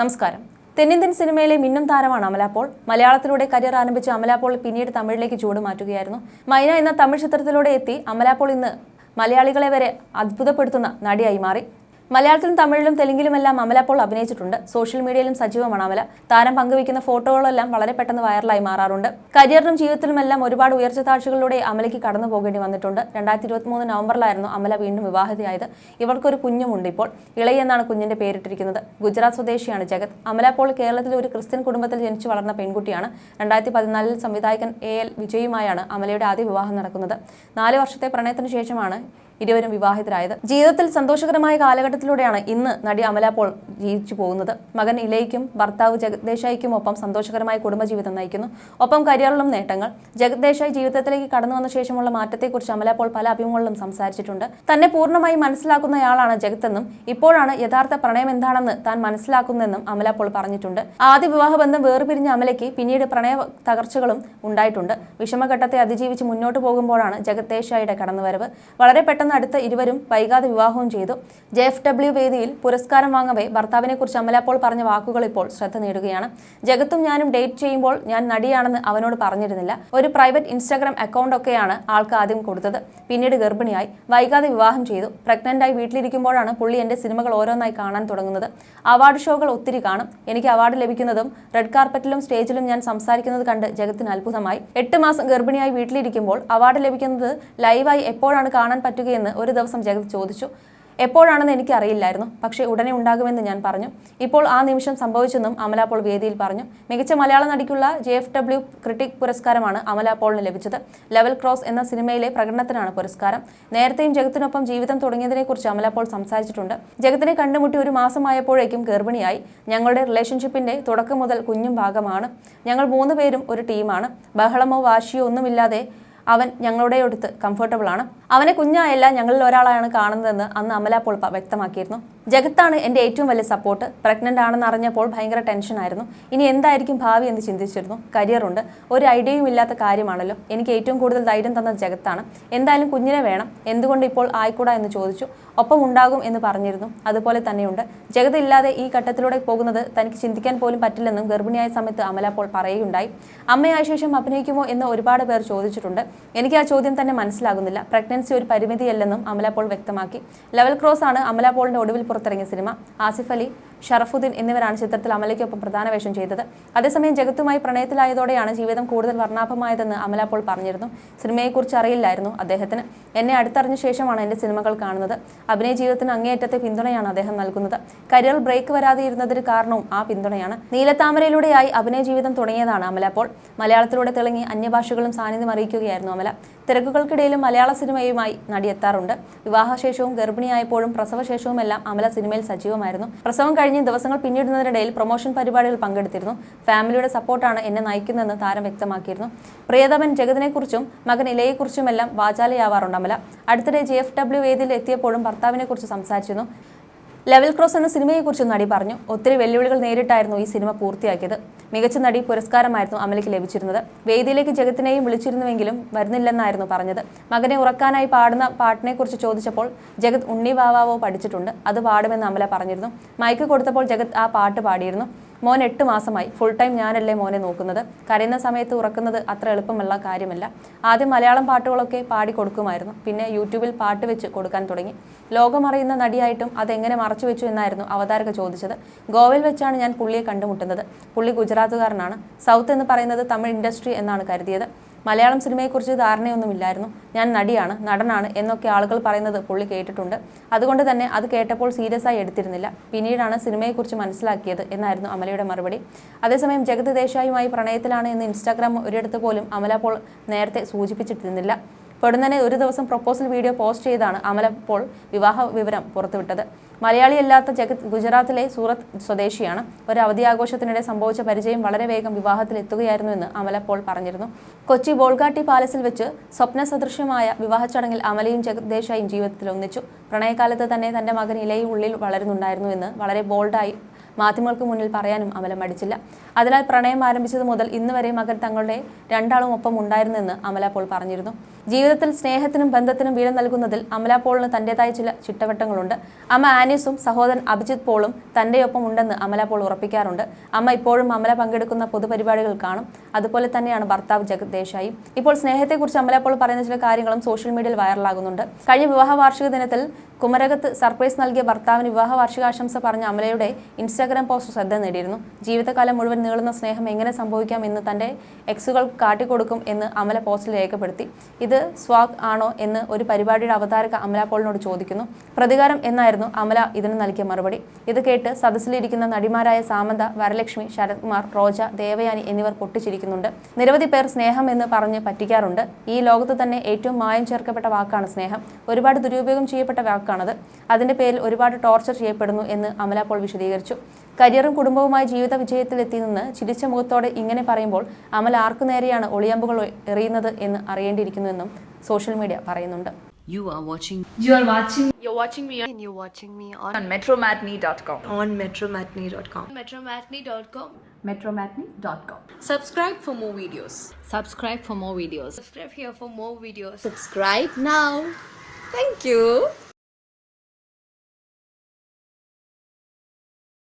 നമസ്കാരം. തെന്നിന്ത്യൻ സിനിമയിലെ മിന്നും താരമാണ് അമലാപോൾ മലയാളത്തിലൂടെ കരിയർ ആരംഭിച്ച അമലാപോൾ പിന്നീട് തമിഴിലേക്ക് ചൂട് മാറ്റുകയായിരുന്നു. മൈന എന്ന തമിഴ് ചിത്രത്തിലൂടെ എത്തി അമലാപോൾ ഇന്ന് മലയാളികളെ വരെ അത്ഭുതപ്പെടുത്തുന്ന നടിയായി മാറി. മലയാളത്തിലും തമിഴിലും തെലുങ്കിലുമെല്ലാം അമല പോൾ അഭിനയിച്ചിട്ടുണ്ട്. സോഷ്യൽ മീഡിയയിലും സജീവമാണ് അമല. താരം പങ്കുവയ്ക്കുന്ന ഫോട്ടോകളെല്ലാം വളരെ പെട്ടെന്ന് വൈറലായി മാറാറുണ്ട്. കരിയറിനും ജീവിതത്തിലുമെല്ലാം ഒരുപാട് ഉയർച്ച താഴ്ചകളിലൂടെ അമലയ്ക്ക് കടന്നു പോകേണ്ടി വന്നിട്ടുണ്ട്. രണ്ടായിരത്തി ഇരുപത്തി മൂന്ന് നവംബറിലായിരുന്നു അമല വീണ്ടും വിവാഹിതയായത് ഇവർക്കൊരു കുഞ്ഞുമുണ്ട് ഇപ്പോൾ. ഇളയി എന്നാണ് കുഞ്ഞിന്റെ പേരിട്ടിരിക്കുന്നത്. ഗുജറാത്ത് സ്വദേശിയാണ് ജഗത്. അമല പോൾ കേരളത്തിലെ ഒരു ക്രിസ്ത്യൻ കുടുംബത്തിൽ ജനിച്ചു വളർന്ന പെൺകുട്ടിയാണ്. രണ്ടായിരത്തി പതിനാലിൽ സംവിധായകൻ എ എൽ വിജയുമായാണ് അമലയുടെ ആദ്യ വിവാഹം നടക്കുന്നത്. നാല് വർഷത്തെ പ്രണയത്തിന് ശേഷമാണ് ഇരുവരും വിവാഹിതരായത്. ജീവിതത്തിൽ സന്തോഷകരമായ കാലഘട്ടത്തിലൂടെയാണ് ഇന്ന് നടി അമല പോൾ ജീവിച്ചു പോകുന്നത്. മകൻ ഇലയ്ക്കും ഭർത്താവ് ജഗദ്ദേശായിക്കും ഒപ്പം സന്തോഷകരമായ കുടുംബജീവിതം നയിക്കുന്നു. ഒപ്പം കരിയറിലും നേട്ടങ്ങൾ. ജഗദ്ദേശായി ജീവിതത്തിലേക്ക് കടന്നു വന്ന ശേഷമുള്ള മാറ്റത്തെക്കുറിച്ച് അമല പോൾ പല അഭിമുഖങ്ങളിലും സംസാരിച്ചിട്ടുണ്ട്. തന്നെ പൂർണമായി മനസ്സിലാക്കുന്നയാളാണ് ജഗത്തെന്നും ഇപ്പോഴാണ് യഥാർത്ഥ പ്രണയം എന്താണെന്ന് താൻ മനസ്സിലാക്കുന്നതെന്നും അമല പോൾ പറഞ്ഞിട്ടുണ്ട്. ആദ്യ വിവാഹബന്ധം വേർപിരിഞ്ഞ അമലയ്ക്ക് പിന്നീട് പ്രണയ തകർച്ചകളും ഉണ്ടായിട്ടുണ്ട്. വിഷമഘട്ടത്തെ അതിജീവിച്ച് മുന്നോട്ട് പോകുമ്പോഴാണ് ജഗദ്ദേശായിയുടെ കടന്നുവരവ്. വളരെ പെട്ടെന്ന് അടുത്ത ഇരുവരും വൈകാതെ വിവാഹവും ചെയ്തു. ജെ എഫ് ഡബ്ല്യു വേദിയിൽ പുരസ്കാരം വാങ്ങവേ ഭർത്താവിനെക്കുറിച്ച് അമല പറഞ്ഞ വാക്കുകൾ ഇപ്പോൾ ശ്രദ്ധ നേടുകയാണ്. ജഗത്തും ഞാനും ഡേറ്റ് ചെയ്യുമ്പോൾ ഞാൻ നടിയാണെന്ന് അവനോട് പറഞ്ഞിരുന്നില്ല. ഒരു പ്രൈവറ്റ് ഇൻസ്റ്റാഗ്രാം അക്കൗണ്ട് ഒക്കെയാണ് ആൾക്ക് ആദ്യം കൊടുത്തത്. പിന്നീട് ഗർഭിണിയായി. വൈകാതെ വിവാഹം ചെയ്തു. പ്രഗ്നന്റായി വീട്ടിലിരിക്കുമ്പോഴാണ് പുള്ളി എന്റെ സിനിമകൾ ഓരോന്നായി കാണാൻ തുടങ്ങുന്നത്. അവാർഡ് ഷോകൾ ഒത്തിരി കാണും. എനിക്ക് അവാർഡ് ലഭിക്കുന്നതും റെഡ് കാർപ്പറ്റിലും സ്റ്റേജിലും ഞാൻ സംസാരിക്കുന്നത് കണ്ട് ജഗത്തിന് അത്ഭുതമായി. എട്ട് മാസം ഗർഭിണിയായി വീട്ടിലിരിക്കുമ്പോൾ അവാർഡ് ലഭിക്കുന്നത് ലൈവായി എപ്പോഴാണ് കാണാൻ പറ്റുകയെന്ന് ഒരു ദിവസം ജഗത് ചോദിച്ചു എപ്പോഴാണെന്ന് എനിക്ക് അറിയില്ലായിരുന്നു പക്ഷേ ഉടനെ ഉണ്ടാകുമെന്ന് ഞാൻ പറഞ്ഞു. ഇപ്പോൾ ആ നിമിഷം സംഭവിച്ചെന്നും അമല പോൾ വേദിയിൽ പറഞ്ഞു. മികച്ച മലയാള നടിക്കുള്ള ജെ എഫ് ഡബ്ല്യു ക്രിട്ടിക് പുരസ്കാരമാണ് അമല പോളിന് ലഭിച്ചത്. ലെവൽ ക്രോസ് എന്ന സിനിമയിലെ പ്രകടനത്തിനാണ് പുരസ്കാരം. നേരത്തെയും ജഗത്തിനൊപ്പം ജീവിതം തുടങ്ങിയതിനെക്കുറിച്ച് അമല പോൾ സംസാരിച്ചിട്ടുണ്ട്. ജഗത്തിനെ കണ്ടുമുട്ടി ഒരു മാസമായപ്പോഴേക്കും ഗർഭിണിയായി. ഞങ്ങളുടെ റിലേഷൻഷിപ്പിന്റെ തുടക്കം മുതൽ കുഞ്ഞും ഭാഗമാണ്. ഞങ്ങൾ മൂന്ന് പേരും ഒരു ടീമാണ്. ബഹളമോ വാശിയോ ഒന്നുമില്ലാതെ അവൻ ഞങ്ങളുടെ അടുത്ത് കംഫർട്ടബിൾ ആണ്. അവനെ കുഞ്ഞായല്ല ഞങ്ങളിൽ ഒരാളാണ് കാണുന്നതെന്ന് അന്ന് അമല പോൾപ്പ വ്യക്തമാക്കിയിരുന്നു. ജഗത്താണ് എന്റെ ഏറ്റവും വലിയ സപ്പോർട്ട് പ്രഗ്നന്റ് ആണെന്ന് അറിഞ്ഞപ്പോൾ ഭയങ്കര ടെൻഷനായിരുന്നു ഇനി എന്തായിരിക്കും ഭാവി എന്ന് ചിന്തിച്ചിരുന്നു. കരിയറുണ്ട് ഒരു ഐഡിയയും ഇല്ലാത്ത കാര്യമാണല്ലോ. എനിക്ക് ഏറ്റവും കൂടുതൽ ധൈര്യം തന്ന ജഗത്താണ്. എന്തായാലും കുഞ്ഞിനെ വേണം. എന്തുകൊണ്ട് ഇപ്പോൾ ആയിക്കൂടാ എന്ന് ചോദിച്ചു. ഒപ്പം ഉണ്ടാകും എന്ന് പറഞ്ഞിരുന്നു. അതുപോലെ തന്നെയുണ്ട്. ജഗത് ഇല്ലാതെ ഈ ഘട്ടത്തിലൂടെ പോകുന്നത് തനിക്ക് ചിന്തിക്കാൻ പോലും പറ്റില്ലെന്നും ഗർഭിണിയായ സമയത്ത് അമല അപ്പോൾ പറയുകയുണ്ടായി. അമ്മയായ ശേഷം അഭിനയിക്കുമോ എന്ന് ഒരുപാട് പേർ ചോദിച്ചിട്ടുണ്ട്. എനിക്ക് ആ ചോദ്യം തന്നെ മനസ്സിലാകുന്നില്ല. പ്രഗ്നൻസി ഒരു പരിമിതിയല്ലെന്നും അമല പോൾ വ്യക്തമാക്കി. ലെവൽ ക്രോസ് ആണ് അമല പോളിന്റെ ഒടുവിൽ പുറത്തിറങ്ങിയ സിനിമ ആസിഫ് അലി ഷറഫുദ്ദീൻ എന്നിവരാണ് ചിത്രത്തിൽ അമലയ്ക്കൊപ്പം പ്രധാന വേഷം ചെയ്തത്. അതേസമയം ജഗത്തുമായി പ്രണയത്തിലായതോടെയാണ് ജീവിതം കൂടുതൽ വർണാഭമായതെന്ന് അമല അപ്പോൾ പറഞ്ഞിരുന്നു. സിനിമയെക്കുറിച്ച് അറിയില്ലായിരുന്നു അദ്ദേഹത്തിന്. എന്നെ അടുത്തറിഞ്ഞ ശേഷമാണ് എന്റെ സിനിമകൾ കാണുന്നത്. അഭിനയ ജീവിതത്തിന് അങ്ങേയറ്റത്തെ പിന്തുണയാണ് അദ്ദേഹം നൽകുന്നത്. കരിയർ ബ്രേക്ക് വരാതെ ഇരുന്നതിന് കാരണവും ആ പിന്തുണയാണ്. നീലത്താമരയിലൂടെയായി അഭിനയ ജീവിതം തുടങ്ങിയതാണ് അമല അപ്പോൾ. മലയാളത്തിലൂടെ തിളങ്ങി അന്യഭാഷകളും സാന്നിധ്യം അറിയിക്കുകയായിരുന്നു അമല. തിരക്കുകൾക്കിടയിലും മലയാള സിനിമയുമായി നടി എത്താറുണ്ട് വിവാഹശേഷവും ഗർഭിണിയായപ്പോഴും പ്രസവശേഷവും എല്ലാം അമല സിനിമയിൽ സജീവമായിരുന്നു. പ്രസവം കഴിഞ്ഞ് ദിവസങ്ങൾ പിന്നിടുന്നതിനിടയിൽ പ്രൊമോഷൻ പരിപാടികൾ പങ്കെടുത്തിരുന്നു. ഫാമിലിയുടെ സപ്പോർട്ടാണ് എന്നെ നയിക്കുന്നതെന്ന് താരം വ്യക്തമാക്കിയിരുന്നു. പ്രിയതമൻ ജഗതിനെക്കുറിച്ചും മകൻ ഇലയെക്കുറിച്ചുമെല്ലാം വാചാലയാവാറുണ്ട് അടുത്തിടെ ജെ എഫ് ഡബ്ല്യു വേദിയിൽ എത്തിയപ്പോഴും ഭർത്താവിനെക്കുറിച്ച് സംസാരിച്ചിരുന്നു. ലെവൽ ക്രോസ് എന്ന സിനിമയെക്കുറിച്ച് നടി പറഞ്ഞു. ഒത്തിരി വെല്ലുവിളികൾ നേരിട്ടായിരുന്നു ഈ സിനിമ പൂർത്തിയാക്കിയത്. മികച്ച നടി പുരസ്കാരമായിരുന്നു അമലയ്ക്ക് ലഭിച്ചിരുന്നത്. വേദിയിലേക്ക് ജഗത്തിനെയും വിളിച്ചിരുന്നുവെങ്കിലും വരുന്നില്ലെന്നായിരുന്നു പറഞ്ഞത്. മകനെ ഉറക്കാനായി പാടുന്ന പാട്ടിനെക്കുറിച്ച് ചോദിച്ചപ്പോൾ ജഗത് ഉണ്ണി വാവാവോ പഠിച്ചിട്ടുണ്ട്. അത് പാടുമെന്ന് അമല പറഞ്ഞിരുന്നു. മൈക്ക് കൊടുത്തപ്പോൾ ജഗത് ആ പാട്ട് പാടിയിരുന്നു. മോൻ എട്ട് മാസമായി. ഫുൾ ടൈം ഞാനല്ലേ മോനെ നോക്കുന്നത്? കരയുന്ന സമയത്ത് ഉറക്കുന്നത് അത്ര എളുപ്പമുള്ള കാര്യമല്ല. ആദ്യം മലയാളം പാട്ടുകളൊക്കെ പാടി കൊടുക്കുമായിരുന്നു. പിന്നെ യൂട്യൂബിൽ പാട്ട് വെച്ച് കൊടുക്കാൻ തുടങ്ങി. ലോകമറിയുന്ന നടിയായിട്ടും അതെങ്ങനെ മറച്ചു വെച്ചു എന്നായിരുന്നു അവതാരക ചോദിച്ചത്. ഗോവയിൽ വെച്ചാണ് ഞാൻ പുള്ളിയെ കണ്ടുമുട്ടുന്നത്. പുള്ളി ഗുജറാത്തുകാരനാണ്. സൗത്ത് എന്ന് പറയുന്നത് തമിഴ് ഇൻഡസ്ട്രി എന്നാണ് കരുതിയത്. മലയാളം സിനിമയെക്കുറിച്ച് ധാരണയൊന്നുമില്ലായിരുന്നു. ഞാൻ നടിയാണ് നടനാണ് എന്നൊക്കെ ആളുകൾ പറയുന്നത് പുള്ളി കേട്ടിട്ടുണ്ട്. അതുകൊണ്ട് തന്നെ അത് കേട്ടപ്പോൾ സീരിയസ് ആയി എടുത്തിരുന്നില്ല. പിന്നീടാണ് സിനിമയെക്കുറിച്ച് മനസ്സിലാക്കിയത് എന്നായിരുന്നു അമലയുടെ മറുപടി. അതേസമയം ജഗത് ദേശായുമായി പ്രണയത്തിലാണ് എന്ന് ഇൻസ്റ്റാഗ്രാം ഒരിടത്ത് പോലും അമല പോൾ നേരത്തെ സൂചിപ്പിച്ചിട്ടിരുന്നില്ല. പൊടുന്നനെ ഒരു ദിവസം പ്രൊപ്പോസൽ വീഡിയോ പോസ്റ്റ് ചെയ്താണ് അമല പോൾ വിവാഹ വിവരം പുറത്തുവിട്ടത്. മലയാളിയല്ലാത്ത ജഗത് ഗുജറാത്തിലെ സൂറത്ത് സ്വദേശിയാണ്. ഒരു അവധി ആഘോഷത്തിനിടെ സംഭവിച്ച പരിചയം വളരെ വേഗം വിവാഹത്തിൽ എത്തുകയായിരുന്നുവെന്ന് അമല പോൾ പറഞ്ഞിരുന്നു. കൊച്ചി ബോൾഗാട്ടി പാലസിൽ വെച്ച് സ്വപ്ന സദൃശ്യമായ വിവാഹ ചടങ്ങിൽ അമലയും ജഗത് ദേശായും ജീവിതത്തിൽ ഒന്നിച്ചു. പ്രണയകാലത്ത് തന്നെ തന്റെ മകൻ ഇലയും ഉള്ളിൽ വളരുന്നുണ്ടായിരുന്നു എന്ന് വളരെ ബോൾഡായി മാധ്യമങ്ങൾക്ക് മുന്നിൽ പറയാനും അമല മടിച്ചില്ല. അതിനാൽ പ്രണയം ആരംഭിച്ചത് മുതൽ ഇന്ന് വരെ മകൻ തങ്ങളുടെ രണ്ടാളും ഒപ്പം ഉണ്ടായിരുന്നെന്ന് അമല പോൾ പറഞ്ഞിരുന്നു. ജീവിതത്തിൽ സ്നേഹത്തിനും ബന്ധത്തിനും വില നൽകുന്നതിൽ അമല പോളിന് തന്റേതായ ചില ചിട്ടവട്ടങ്ങളുണ്ട്. അമ്മ ആനീസും സഹോദരൻ അഭിജിത് പോളും തന്റെയൊപ്പം ഉണ്ടെന്ന് അമല പോൾ ഉറപ്പിക്കാറുണ്ട്. അമ്മ ഇപ്പോഴും അമല പങ്കെടുക്കുന്ന പൊതുപരിപാടികൾ കാണും. അതുപോലെ തന്നെയാണ് ഭർത്താവ് ജഗത് ദേശായി. ഇപ്പോൾ സ്നേഹത്തെക്കുറിച്ച് അമല പോൾ പറയുന്ന ചില കാര്യങ്ങളും സോഷ്യൽ മീഡിയയിൽ വൈറലാകുന്നുണ്ട്. കഴിഞ്ഞ വിവാഹ വാർഷിക ദിനത്തിൽ കുമരകത്ത് സർപ്രൈസ് നൽകിയ ഭർത്താവിന് വിവാഹ വാർഷികാശംസ പറഞ്ഞ അമലയുടെ ഇൻസ്റ്റാഗ്രാം പോസ്റ്റ് ശ്രദ്ധ നേടിയിരുന്നു. ജീവിതകാലം മുഴുവൻ നീളുന്ന സ്നേഹം എങ്ങനെ സംഭവിക്കാം എന്ന് തന്റെ എക്സുകൾ കാട്ടിക്കൊടുക്കും എന്ന് അമല പോസ്റ്റിൽ രേഖപ്പെടുത്തി. ഇത് സ്വാഗ് ആണോ എന്ന് ഒരു പരിപാടിയുടെ അവതാരക അമല പോളിനോട് ചോദിക്കുന്നു. പ്രതികാരം എന്നായിരുന്നു അമല ഇതിന് നൽകിയ മറുപടി. ഇത് കേട്ട് സദസ്സിലിരിക്കുന്ന നടിമാരായ സാമന്ത വരലക്ഷ്മി ശരത്കുമാർ റോജ ദേവയാനി എന്നിവർ പൊട്ടിച്ചിരിക്കുന്നുണ്ട്. നിരവധി പേർ സ്നേഹം എന്ന് പറഞ്ഞ് പറ്റിക്കാറുണ്ട്. ഈ ലോകത്ത് തന്നെ ഏറ്റവും മായം ചേർക്കപ്പെട്ട വാക്കാണ് സ്നേഹം. ഒരുപാട് ദുരുപയോഗം ചെയ്യപ്പെട്ട വാക്കാണത്. അതിന്റെ പേരിൽ ഒരുപാട് ടോർച്ചർ ചെയ്യപ്പെടുന്നു എന്ന് അമല പോൾ വിശദീകരിച്ചു. കരിയറും കുടുംബവുമായി ജീവിത വിജയത്തിലെത്തി നിന്ന് ചിരിച്ച മുഖത്തോടെ ഇങ്ങനെ പറയുമ്പോൾ അമൽ ആർക്കു നേരെയാണ് ഒളിയമ്പുകൾ എറിയുന്നത് എന്ന് അറിയേണ്ടിയിരിക്കുന്നുവെന്നും സോഷ്യൽ മീഡിയ പറയുന്നുണ്ട് You are watching You are watching You're watching me and you're watching me on, on metromatney.com. on metromatney.com. metromatney.com. Metromatney.com. Subscribe for more videos. subscribe for more videos. Subscribe here for more videos. Subscribe now. Thank you.